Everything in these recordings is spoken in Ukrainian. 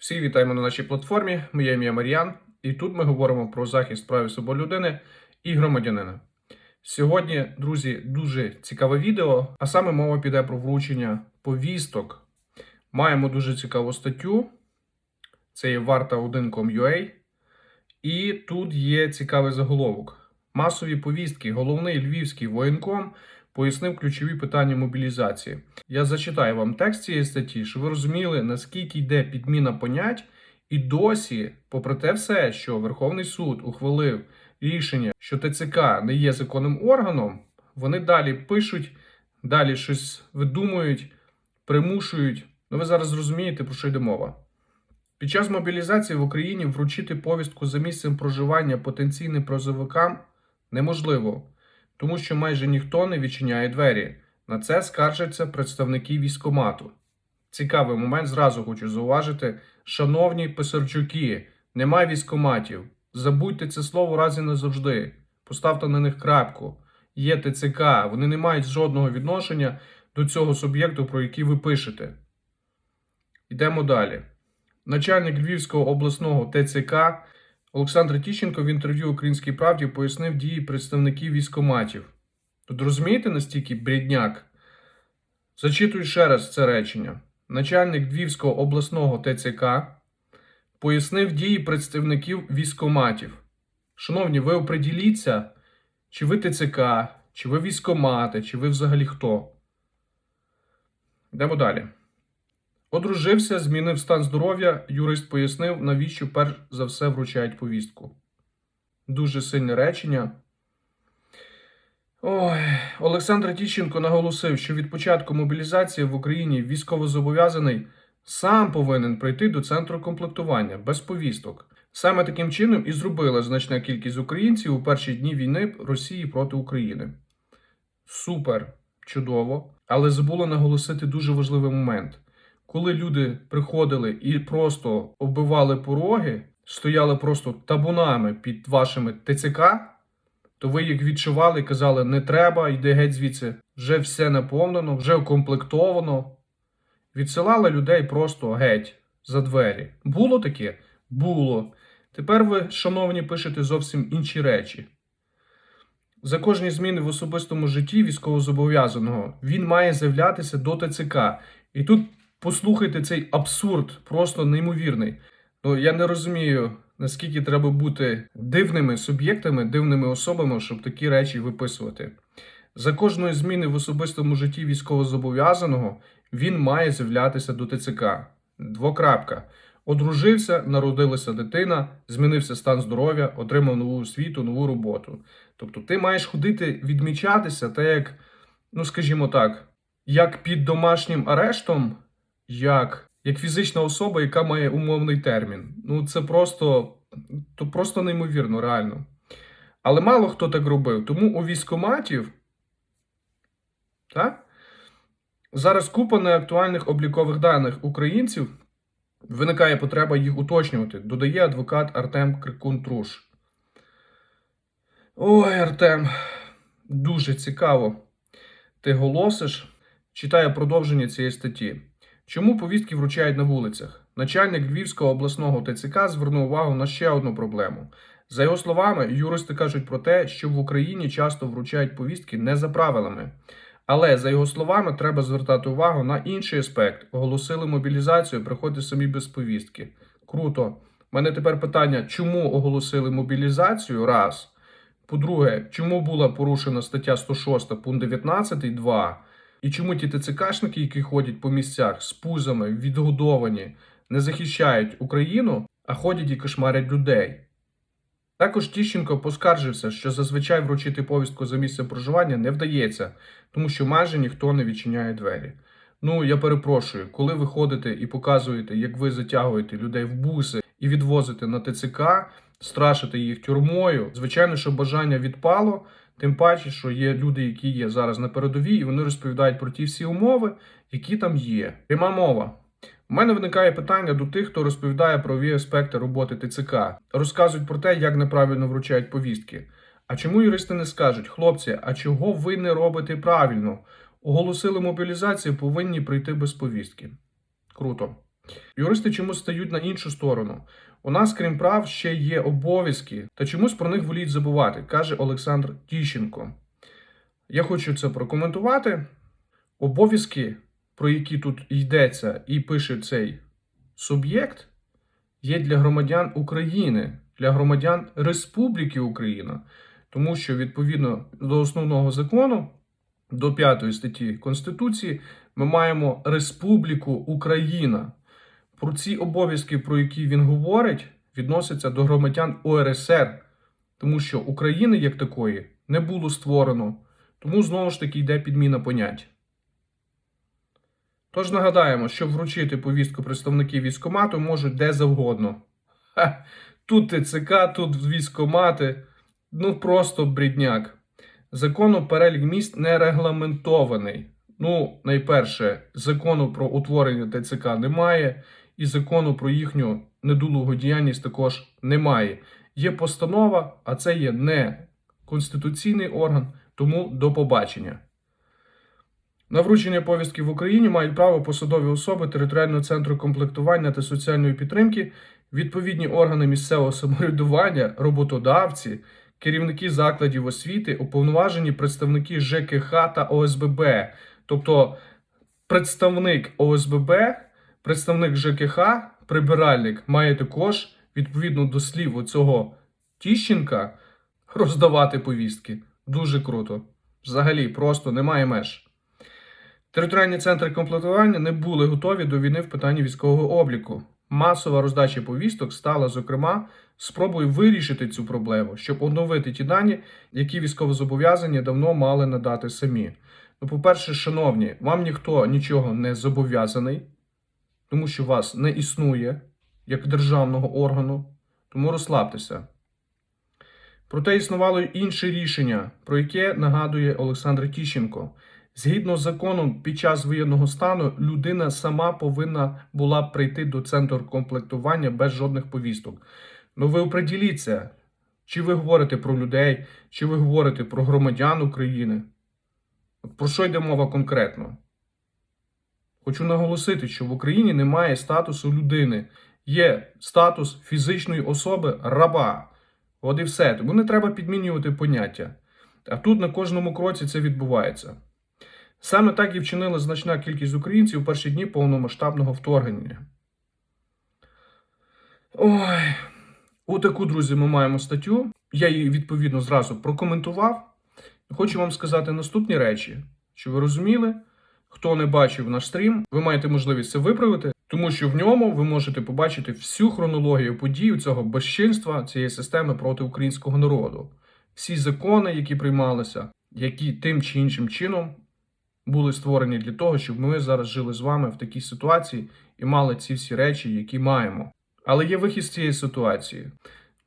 Всі вітаємо на нашій платформі. Моє ім'я Мар'ян, і тут ми говоримо про захист прав і свобод людини і громадянина. Сьогодні, друзі, дуже цікаве відео, а саме мова піде про вручення повісток. Маємо дуже цікаву статтю. Це є варта 1.com.ua. І тут є цікавий заголовок. Масові повістки. Головний львівський воєнком пояснив ключові питання мобілізації. Я зачитаю вам текст цієї статті, щоб ви розуміли, наскільки йде підміна понять, і досі, попри те все, що Верховний суд ухвалив рішення, що ТЦК не є законним органом, вони далі пишуть, далі щось видумують, примушують. Ну, ви зараз зрозумієте, про що йде мова. Під час мобілізації в Україні вручити повістку за місцем проживання потенційним призовикам неможливо, тому що майже ніхто не відчиняє двері. На це скаржаться представники військомату. Цікавий момент, зразу хочу зауважити. Шановні писарчуки, немає військоматів. Забудьте це слово раз і назавжди. Поставте на них крапку. Є ТЦК, вони не мають жодного відношення до цього суб'єкту, про який ви пишете. Йдемо далі. Начальник Львівського обласного ТЦК Олександр Тіщенко в інтерв'ю Українській правді пояснив дії представників військоматів. Тут розумієте настільки брідняк? Зачитую ще раз це речення. Начальник Львівського обласного ТЦК пояснив дії представників військоматів. Шановні, ви оприділіться, чи ви ТЦК, чи ви військомати, чи ви взагалі хто. Йдемо далі. Одружився, змінив стан здоров'я. Юрист пояснив, навіщо перш за все вручають повістку. Дуже сильне речення. Ой, Олександр Тіщенко наголосив, що від початку мобілізації в Україні військовозобов'язаний сам повинен прийти до центру комплектування без повісток. Саме таким чином і зробила значна кількість українців у перші дні війни Росії проти України. Супер, чудово, але забула наголосити дуже важливий момент. Коли люди приходили і просто оббивали пороги, стояли просто табунами під вашими ТЦК, то ви їх відчували і казали: не треба, йди геть звідси, вже все наповнено, вже укомплектовано. Відсилали людей просто геть за двері. Було таке? Було. Тепер ви, шановні, пишете зовсім інші речі. За кожні зміни в особистому житті військовозобов'язаного він має з'являтися до ТЦК. І тут послухайте цей абсурд, просто неймовірний. Ну я не розумію, наскільки треба бути дивними суб'єктами, дивними особами, щоб такі речі виписувати. За кожної зміни в особистому житті військовозобов'язаного він має з'являтися до ТЦК. Двокрапка. Одружився, народилася дитина, змінився стан здоров'я, отримав нову освіту, нову роботу. Тобто ти маєш ходити відмічатися, так як, ну скажімо так, як під домашнім арештом, як, як фізична особа, яка має умовний термін. Ну це просто, то просто неймовірно, реально. Але мало хто так робив. Тому у військоматів, так? Зараз купа неактуальних облікових даних українців. Виникає потреба їх уточнювати, додає адвокат Артем Крикун-Труш. Ой, Артем, дуже цікаво. Ти голосиш. Читаю продовження цієї статті. Чому повістки вручають на вулицях? Начальник Львівського обласного ТЦК звернув увагу на ще одну проблему. За його словами, юристи кажуть про те, що в Україні часто вручають повістки не за правилами. Але за його словами, треба звертати увагу на інший аспект. Оголосили мобілізацію, приходьте самі без повістки. Круто. У мене тепер питання: чому оголосили мобілізацію? Раз. По-друге, чому була порушена стаття 106 пункт 19 2? І чому ті ТЦКшники, які ходять по місцях з пузами, відгодовані, не захищають Україну, а ходять і кошмарять людей? Також Тіщенко поскаржився, що зазвичай вручити повістку за місцем проживання не вдається, тому що майже ніхто не відчиняє двері. Ну, я перепрошую, коли ви ходите і показуєте, як ви затягуєте людей в буси і відвозите на ТЦК, страшите їх тюрмою, звичайно, що бажання відпало, тим паче, що є люди, які є зараз на передовій, і вони розповідають про ті всі умови, які там є. Пряма мова. У мене виникає питання до тих, хто розповідає про правові аспекти роботи ТЦК, розказують про те, як неправильно вручають повістки. А чому юристи не скажуть, хлопці, а чого ви не робите правильно? Оголосили мобілізацію, повинні прийти без повістки. Круто. Юристи чомусь стають на іншу сторону. У нас, крім прав, ще є обов'язки, та чомусь про них воліють забувати, каже Олександр Тіщенко. Я хочу це прокоментувати. Обов'язки, про які тут йдеться і пише цей суб'єкт, є для громадян України, для громадян Республіки Україна. Тому що відповідно до основного закону, до 5 статті Конституції, ми маємо Республіку Україна. Про ці обов'язки, про які він говорить, відносяться до громадян УРСР, тому що України як такої не було створено, тому знову ж таки йде підміна понять. Тож нагадаємо, щоб вручити повістку представників військкомату можуть де завгодно. Ха, тут ТЦК, тут військкомати. Ну просто брідняк. Закону перелік міст не регламентований. Ну, найперше, закону про утворення ТЦК немає, і закону про їхню недолугу діяльність також немає. Є постанова, а це є не конституційний орган, тому до побачення. На вручення повістки в Україні мають право посадові особи територіального центру комплектування та соціальної підтримки, відповідні органи місцевого самоврядування, роботодавці, керівники закладів освіти, уповноважені представники ЖКХ та ОСББ. Тобто представник ОСББ, представник ЖКХ, прибиральник має також, відповідно до слів цього Тіщенка, роздавати повістки. Дуже круто. Взагалі, просто немає меж. Територіальні центри комплектування не були готові до війни в питанні військового обліку. Масова роздача повісток стала, зокрема, спробою вирішити цю проблему, щоб оновити ті дані, які військовозобов'язані давно мали надати самі. Ну, по-перше, шановні, вам ніхто нічого не зобов'язаний, тому що вас не існує як державного органу, тому розслабтеся. Проте існувало й інше рішення, про яке нагадує Олександр Тіщенко. Згідно з законом, під час воєнного стану людина сама повинна була прийти до центру комплектування без жодних повісток. Ну ви оприділіться, чи ви говорите про людей, чи ви говорите про громадян України. Про що йде мова конкретно? Хочу наголосити, що в Україні немає статусу людини, є статус фізичної особи раба. От і все. Тому не треба підмінювати поняття. А тут на кожному кроці це відбувається. Саме так і вчинила значна кількість українців у перші дні повномасштабного вторгнення. Ой, отаку, друзі, ми маємо статтю. Я її відповідно зразу прокоментував. Хочу вам сказати наступні речі, що ви розуміли. Хто не бачив наш стрім, ви маєте можливість це виправити, тому що в ньому ви можете побачити всю хронологію подій цього безчинства цієї системи проти українського народу, всі закони, які приймалися, які тим чи іншим чином були створені для того, щоб ми зараз жили з вами в такій ситуації і мали ці всі речі, які маємо. Але є вихід з цієї ситуації.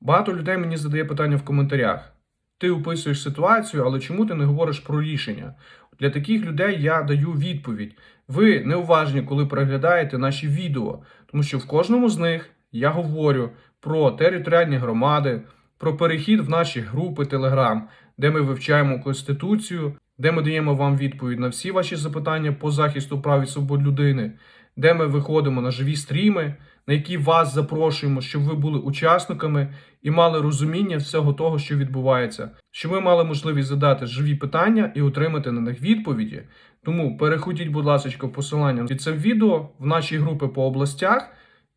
Багато людей мені задає питання в коментарях. Ти описуєш ситуацію, але чому ти не говориш про рішення? Для таких людей я даю відповідь. Ви неуважні, коли переглядаєте наші відео, тому що в кожному з них я говорю про територіальні громади, про перехід в наші групи Telegram, де ми вивчаємо Конституцію, де ми даємо вам відповідь на всі ваші запитання по захисту прав і свобод людини, де ми виходимо на живі стріми, на які вас запрошуємо, щоб ви були учасниками і мали розуміння всього того, що відбувається, щоб ви мали можливість задати живі питання і отримати на них відповіді. Тому переходіть, будь ласка, посилання під це відео в наші групи по областях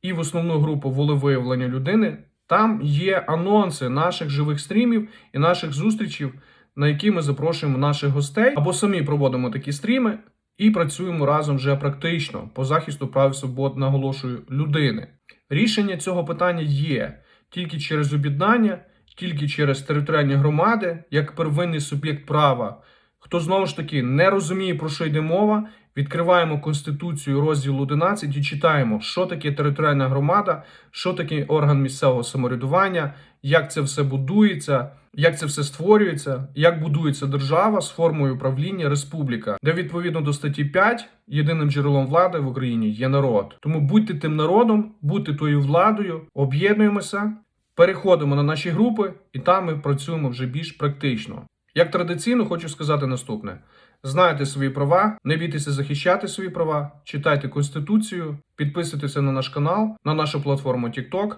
і в основну групу волевиявлення людини. Там є анонси наших живих стрімів і наших зустрічей, на які ми запрошуємо наших гостей або самі проводимо такі стріми і працюємо разом вже практично по захисту прав і свобод, наголошую, людини. Рішення цього питання є тільки через об'єднання, тільки через територіальні громади, як первинний суб'єкт права. Хто знову ж таки не розуміє, про що йде мова, відкриваємо Конституцію розділ 11 і читаємо, що таке територіальна громада, що таке орган місцевого самоврядування, як це все будується, як це все створюється, як будується держава з формою управління республіка, де відповідно до статті 5 єдиним джерелом влади в Україні є народ. Тому будьте тим народом, будьте тою владою, об'єднуємося, переходимо на наші групи, і там ми працюємо вже більш практично. Як традиційно, хочу сказати наступне: Знаєте свої права, не бійтеся захищати свої права, читайте Конституцію, підписуйтеся на наш канал, на нашу платформу TikTok,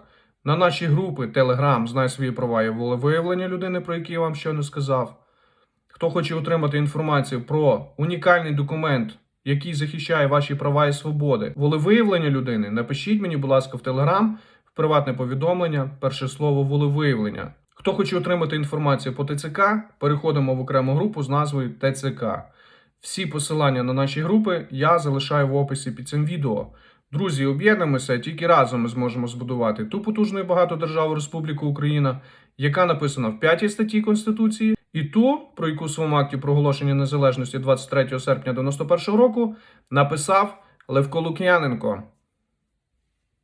на наші групи Telegram Знай свої права і волевиявлення людини, про які я вам щойно сказав. Хто хоче отримати інформацію про унікальний документ, який захищає ваші права і свободи, волевиявлення людини, напишіть мені, будь ласка, в Телеграм, в приватне повідомлення, перше слово волевиявлення. Хто хоче отримати інформацію по ТЦК, переходимо в окрему групу з назвою ТЦК. Всі посилання на наші групи я залишаю в описі під цим відео. Друзі, об'єднамося, тільки разом ми зможемо збудувати ту потужну і багату державу Республіку Україна, яка написана в 5 статті Конституції, і ту, про яку в своєму акті проголошення незалежності 23 серпня 91 року написав Левко Лук'яненко.